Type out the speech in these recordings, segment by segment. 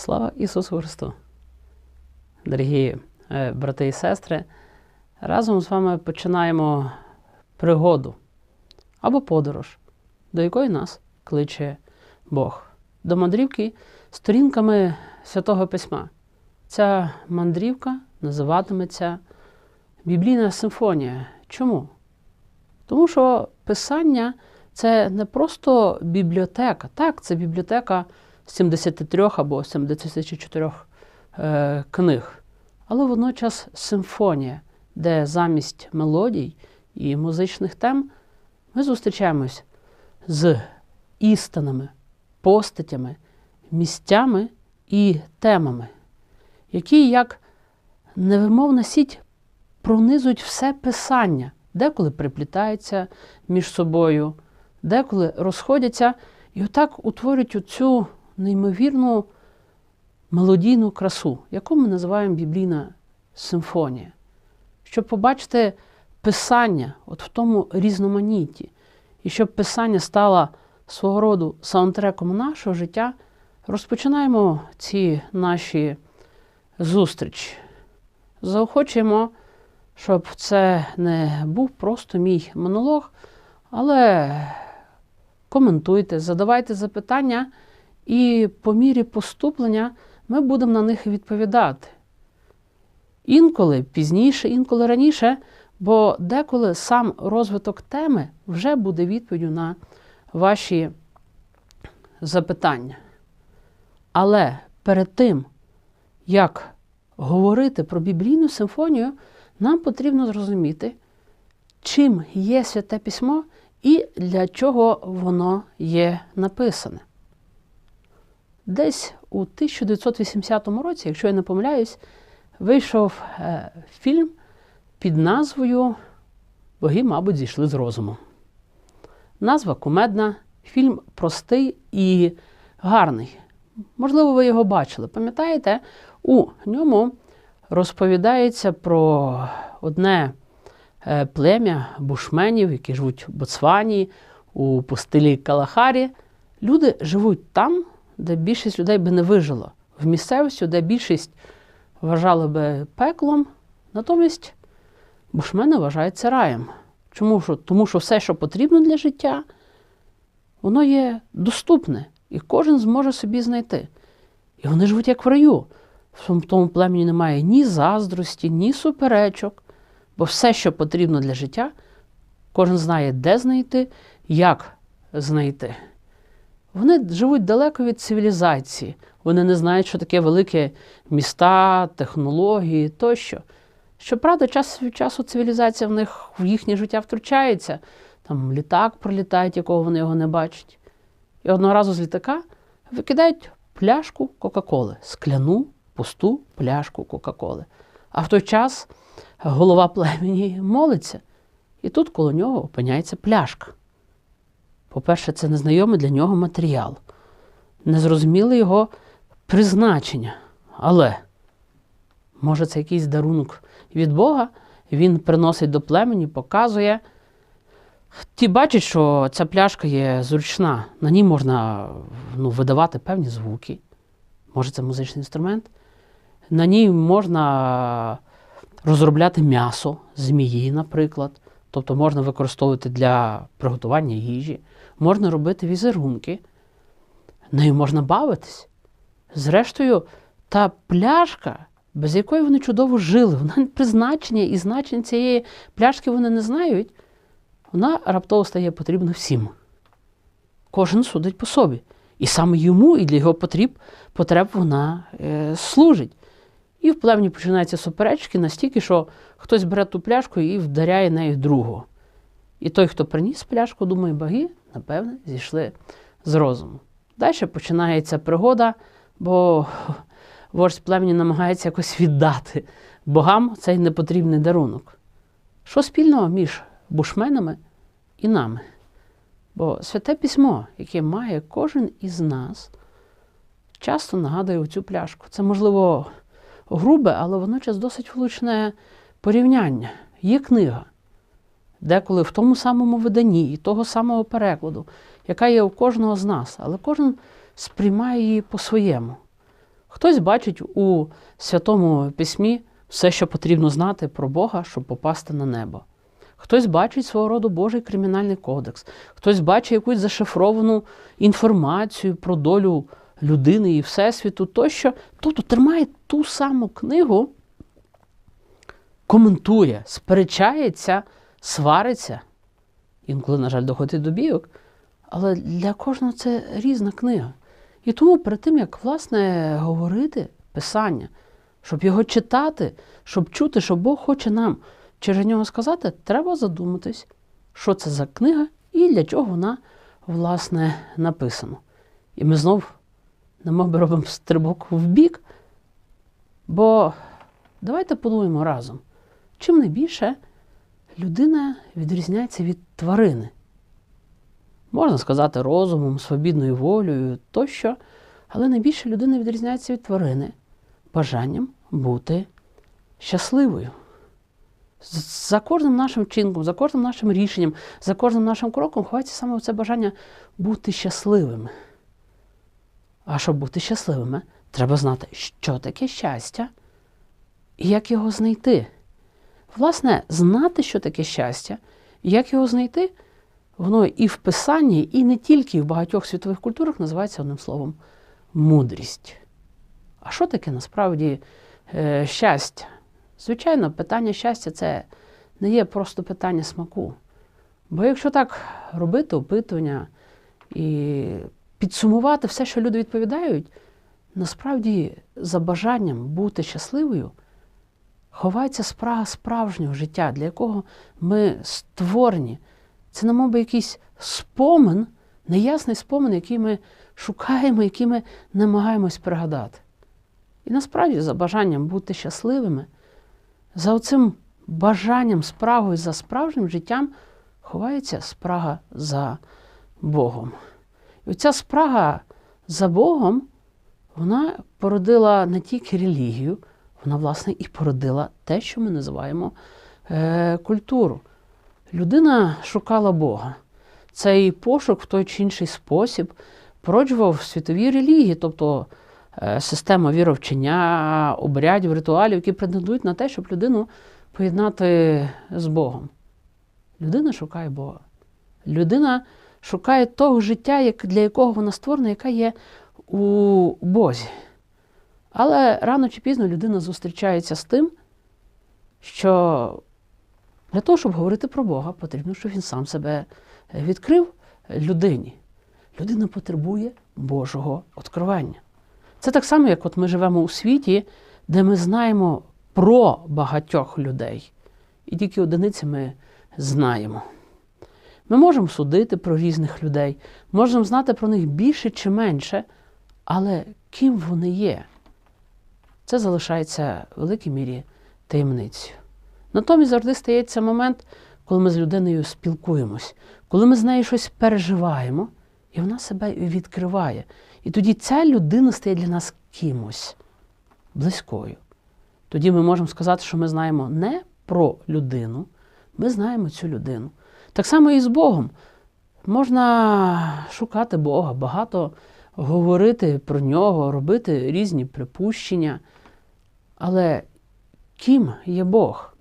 Слава Ісусу Христу! Дорогі е, брати і сестри, разом з вами починаємо пригоду або подорож, до якої нас кличе Бог, до мандрівки сторінками Святого Письма. Ця мандрівка називатиметься Біблійна симфонія. Чому? Тому що Писання це не просто бібліотека. Так, це бібліотека 73 або 74 е, книг, але водночас симфонія, де замість мелодій і музичних тем ми зустрічаємось з істинами, постатями, місцями і темами, які як невимовна сіть пронизують все писання, деколи приплітаються між собою, деколи розходяться і отак утворюють оцю неймовірну мелодійну красу, яку ми називаємо біблійна симфонія. Щоб побачити писання от в тому різноманітті, і щоб писання стало свого роду саундтреком нашого життя, розпочинаємо ці наші зустрічі. Заохочуємо, щоб це не був просто мій монолог, але коментуйте, задавайте запитання, і по мірі поступлення ми будемо на них відповідати. Інколи пізніше, інколи раніше, бо деколи сам розвиток теми вже буде відповіддю на ваші запитання. Але перед тим, як говорити про біблійну симфонію, нам потрібно зрозуміти, чим є святе письмо і для чого воно є написане. Десь у 1980 році, якщо я не помиляюсь, вийшов е, фільм під назвою Боги, мабуть, зійшли з розуму. Назва кумедна, фільм простий і гарний. Можливо, ви його бачили. Пам'ятаєте, у ньому розповідається про одне е, плем'я бушменів, які живуть в Ботсвані, у пустилі Калахарі. Люди живуть там, де більшість людей би не вижило, в місцевості, де більшість вважали би пеклом, натомість бушмени вважаються раєм. Чому? Тому що все, що потрібно для життя, воно є доступне, і кожен зможе собі знайти. І вони живуть як в раю. В тому племені немає ні заздрості, ні суперечок, бо все, що потрібно для життя, кожен знає, де знайти, як знайти. Вони живуть далеко від цивілізації, вони не знають, що таке велике міста, технології тощо. Щоправда, час від часу цивілізація в них в їхнє життя втручається, там літак пролітає, якого вони його не бачать. І одного разу з літака викидають пляшку Кока-Коли, скляну пусту пляшку Кока-Коли. А в той час голова племені молиться, і тут коло нього опиняється пляшка. По-перше, це незнайомий для нього матеріал, незрозуміле його призначення. Але, може, це якийсь дарунок від Бога, він приносить до племені, показує. Ті бачать, що ця пляшка є зручна, на ній можна ну, видавати певні звуки. Може, це музичний інструмент. На ній можна розробляти м'ясо, змії, наприклад. Тобто можна використовувати для приготування їжі, можна робити візерунки, нею можна бавитись. Зрештою, та пляшка, без якої вони чудово жили, вона призначення і значення цієї пляшки вони не знають, вона раптово стає потрібна всім. Кожен судить по собі. І саме йому і для його потреб, потреб вона е, служить. І в племені починаються суперечки настільки, що хтось бере ту пляшку і вдаряє нею другого. І той, хто приніс пляшку, думає, боги, напевне, зійшли з розуму. Далі починається пригода, бо вождь племені намагається якось віддати богам цей непотрібний дарунок. Що спільного між бушменами і нами? Бо святе письмо, яке має кожен із нас, часто нагадує оцю пляшку. Це, можливо, грубе, але водночас досить влучне порівняння. Є книга, деколи в тому самому виданні і того самого перекладу, яка є у кожного з нас, але кожен сприймає її по-своєму. Хтось бачить у Святому Письмі все, що потрібно знати про Бога, щоб попасти на небо. Хтось бачить свого роду Божий кримінальний кодекс, хтось бачить якусь зашифровану інформацію про долю людини і Всесвіту тощо. Тобто тримає ту саму книгу, коментує, сперечається, свариться. Інколи, на жаль, доходить до бійок. Але для кожного це різна книга. І тому перед тим, як власне говорити Писання, щоб його читати, щоб чути, що Бог хоче нам через нього сказати, треба задуматись, що це за книга і для чого вона, власне, написана. І ми знов, немов би робимо стрибок в бік, бо давайте подумаємо разом, чим найбільше людина відрізняється від тварини. Можна сказати, розумом, свобідною волею тощо, але найбільше людина відрізняється від тварини бажанням бути щасливою. За кожним нашим вчинком, за кожним нашим рішенням, за кожним нашим кроком ховається саме це бажання бути щасливими. А щоб бути щасливими, треба знати, що таке щастя і як його знайти. Власне, знати, що таке щастя, і як його знайти, воно і в писанні, і не тільки в багатьох світових культурах називається одним словом мудрість. А що таке насправді е, щастя? Звичайно, питання щастя це не є просто питання смаку. Бо якщо так робити опитування і підсумувати все, що люди відповідають, насправді за бажанням бути щасливою ховається спрага справжнього життя, для якого ми створені. Це, намов би, якийсь спомин, неясний спомин, який ми шукаємо, який ми намагаємось пригадати. І насправді за бажанням бути щасливими, за оцим бажанням, спрагою за справжнім життям ховається спрага за Богом. І оця спрага за Богом, вона породила не тільки релігію, вона, власне, і породила те, що ми називаємо е, культуру. Людина шукала Бога. Цей пошук в той чи інший спосіб породжував світові релігії, тобто е, система віровчення, обрядів, ритуалів, які претендують на те, щоб людину поєднати з Богом. Людина шукає Бога. Людина шукає того життя, для якого вона створена, яка є у Бозі. Але рано чи пізно людина зустрічається з тим, що для того, щоб говорити про Бога, потрібно, щоб він сам себе відкрив людині. Людина потребує Божого откровення. Це так само, як от ми живемо у світі, де ми знаємо про багатьох людей. І тільки одиниці ми знаємо. Ми можемо судити про різних людей, можемо знати про них більше чи менше, але ким вони є, це залишається в великій мірі таємницею. Натомість завжди стається момент, коли ми з людиною спілкуємось, коли ми з нею щось переживаємо, і вона себе відкриває. І тоді ця людина стає для нас кимось близькою. Тоді ми можемо сказати, що ми знаємо не про людину, ми знаємо цю людину. Так само і з Богом. Можна шукати Бога, багато говорити про нього, робити різні припущення. Але ким є Бог?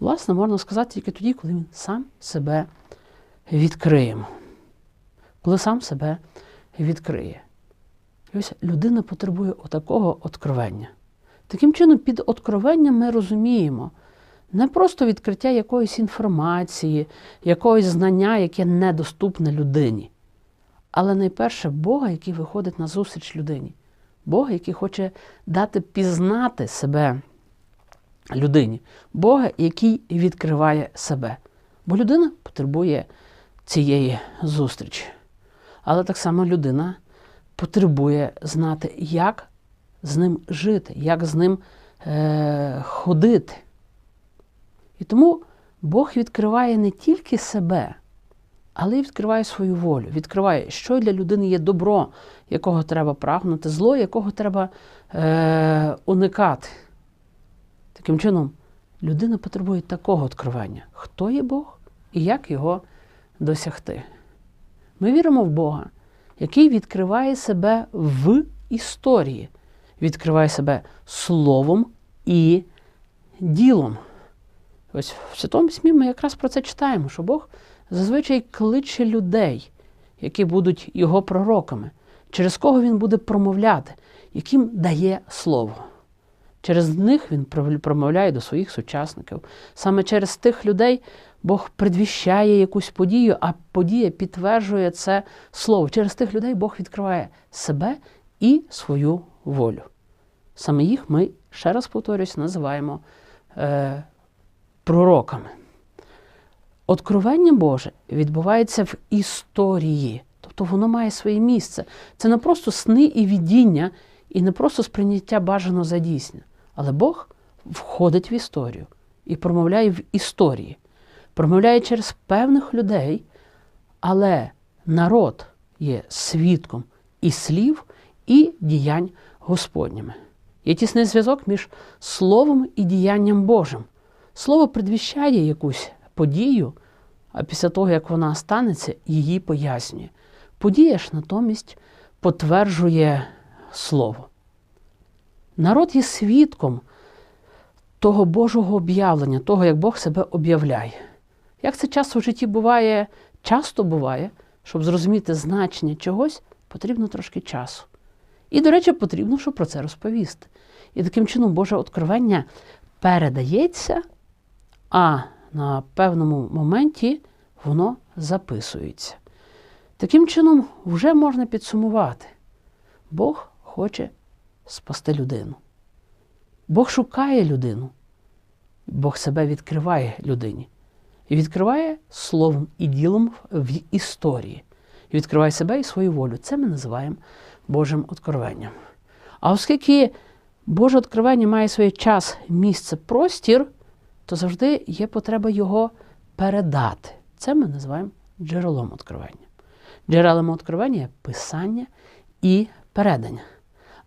Власне, можна сказати тільки тоді, коли він сам себе відкриє. Коли сам себе відкриє. І ось людина потребує отакого откровення. Таким чином, під откровенням ми розуміємо не просто відкриття якоїсь інформації, якогось знання, яке недоступне людині, але найперше Бога, який виходить на зустріч людині. Бога, який хоче дати пізнати себе людині, Бога, який відкриває себе. Бо людина потребує цієї зустрічі. Але так само людина потребує знати, як з ним жити, як з ним е- ходити. І тому Бог відкриває не тільки себе, але й відкриває свою волю, відкриває, що для людини є добро, якого треба прагнути, зло, якого треба е- уникати. Таким чином, людина потребує такого откривання, хто є Бог і як його досягти. Ми віримо в Бога, який відкриває себе в історії. відкриває себе словом і ділом. Ось в Святому Письмі ми якраз про це читаємо, що Бог зазвичай кличе людей, які будуть його пророками, через кого він буде промовляти, яким дає слово. Через них він промовляє до своїх сучасників. Саме через тих людей Бог предвіщає якусь подію, а подія підтверджує це слово. Через тих людей Бог відкриває себе і свою волю. Саме їх ми, ще раз повторюсь, називаємо е, пророками. Откровення Боже відбувається в історії, тобто воно має своє місце. Це не просто сни і відіння, і не просто сприйняття бажано за дійсне. Але Бог входить в історію і промовляє в історії, промовляє через певних людей, але народ є свідком і слів, і діянь Господніми. Є тісний зв'язок між Словом і діянням Божим. Слово предвіщає якусь подію, а після того, як вона станеться, її пояснює. Подія ж натомість потверджує Слово. Народ є свідком того Божого об'явлення, того, як Бог себе об'являє. Як це часто в житті буває, часто буває, щоб зрозуміти значення чогось, потрібно трошки часу. І, до речі, потрібно, щоб про це розповісти. І таким чином Боже откровення передається, а на певному моменті воно записується. Таким чином, вже можна підсумувати. Бог хоче спасти людину. Бог шукає людину, Бог себе відкриває людині. І відкриває словом і ділом в історії. І відкриває себе і свою волю. Це ми називаємо Божим откровенням. А оскільки Боже откровення має свій час, місце, простір, то завжди є потреба його передати. Це ми називаємо джерелом откровення. Джерелом откровення є писання і передання.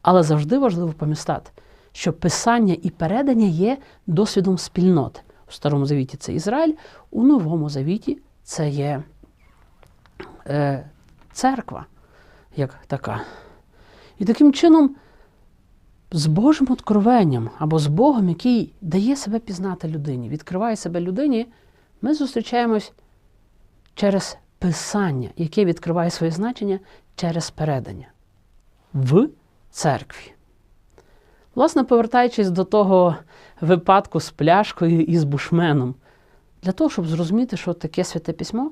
Але завжди важливо пам'ятати, що писання і передання є досвідом спільноти. У Старому Завіті це Ізраїль, у Новому Завіті це є е, церква як така. І таким чином, з Божим откровенням або з Богом, який дає себе пізнати людині, відкриває себе людині, ми зустрічаємось через Писання, яке відкриває своє значення через передання в церкві. Власне, повертаючись до того випадку з пляшкою і з бушменом, для того, щоб зрозуміти, що таке святе письмо,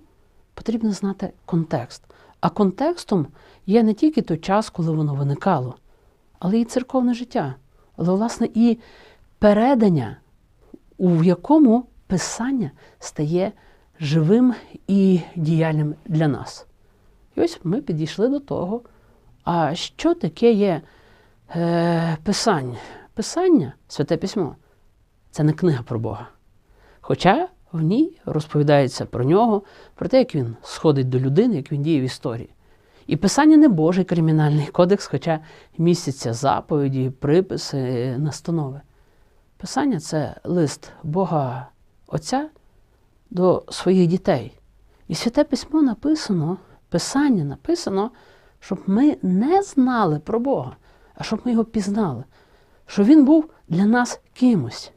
потрібно знати контекст. А контекстом є не тільки той час, коли воно виникало, але і церковне життя, але, власне, і передання, у якому писання стає живим і діяльним для нас. І ось ми підійшли до того, а що таке є е, Писання? Писання, святе письмо, це не книга про Бога. Хоча в ній розповідається про нього, про те, як він сходить до людини, як він діє в історії. І писання не Божий кримінальний кодекс, хоча містяться заповіді, приписи, настанови. Писання це лист Бога Отця до своїх дітей. І святе письмо написано, Писання написано, щоб ми не знали про Бога, а щоб ми його пізнали, що Він був для нас кимось.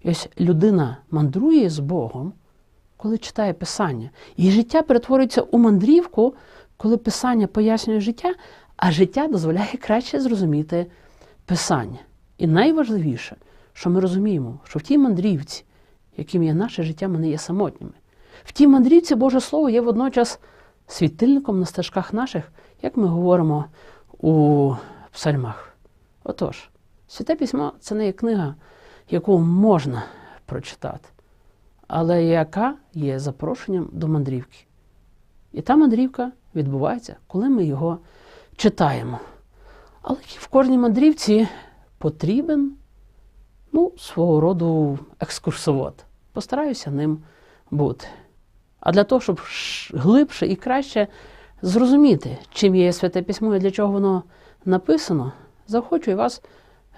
І ось людина мандрує з Богом, коли читає Писання. І життя перетворюється у мандрівку, коли Писання пояснює життя, а життя дозволяє краще зрозуміти Писання. І найважливіше, що ми розуміємо, що в тій мандрівці, яким є наше життя, ми не є самотніми. В тій мандрівці Боже Слово є водночас світильником на стежках наших, як ми говоримо у псальмах. Отож, святе письмо це не є книга яку можна прочитати, але яка є запрошенням до мандрівки. І та мандрівка відбувається, коли ми його читаємо. Але в кожній мандрівці потрібен ну, свого роду екскурсовод. Постараюся ним бути. А для того, щоб глибше і краще зрозуміти, чим є святе письмо і для чого воно написано, захочу вас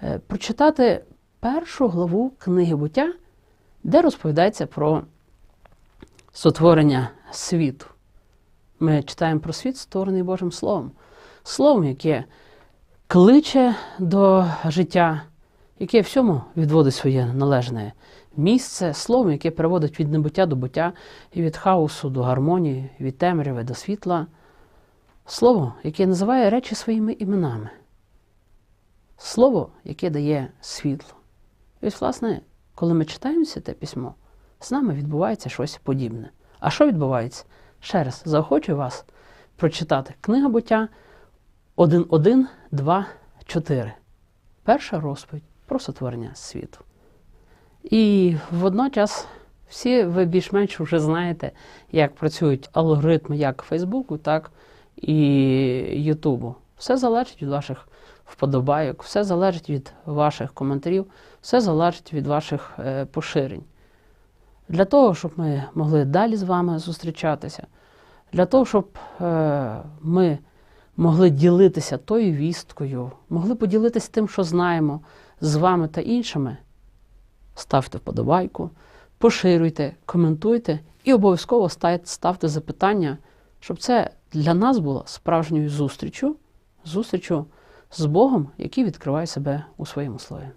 е, прочитати першу главу книги буття, де розповідається про сотворення світу. Ми читаємо про світ, створений Божим Словом. Словом, яке кличе до життя, яке всьому відводить своє належне місце, слово, яке переводить від небуття до буття, і від хаосу до гармонії, від темряви до світла. Слово, яке називає речі своїми іменами. Слово, яке дає світло. І ось, власне, коли ми читаємо те письмо, з нами відбувається щось подібне. А що відбувається? Ще раз заохочую вас прочитати книга буття 1.1, 2, 4. Перша розповідь про сотворення світу. І водночас всі ви більш-менш вже знаєте, як працюють алгоритми як Фейсбуку, так і Ютубу. Все залежить від ваших вподобайок, все залежить від ваших коментарів, все залежить від ваших е, поширень. Для того, щоб ми могли далі з вами зустрічатися, для того, щоб е, ми могли ділитися тою вісткою, могли поділитися тим, що знаємо з вами та іншими, ставте вподобайку, поширюйте, коментуйте і обов'язково ставте, запитання, щоб це для нас було справжньою зустрічю, зустрічю з Богом, який відкриває себе у своєму слові.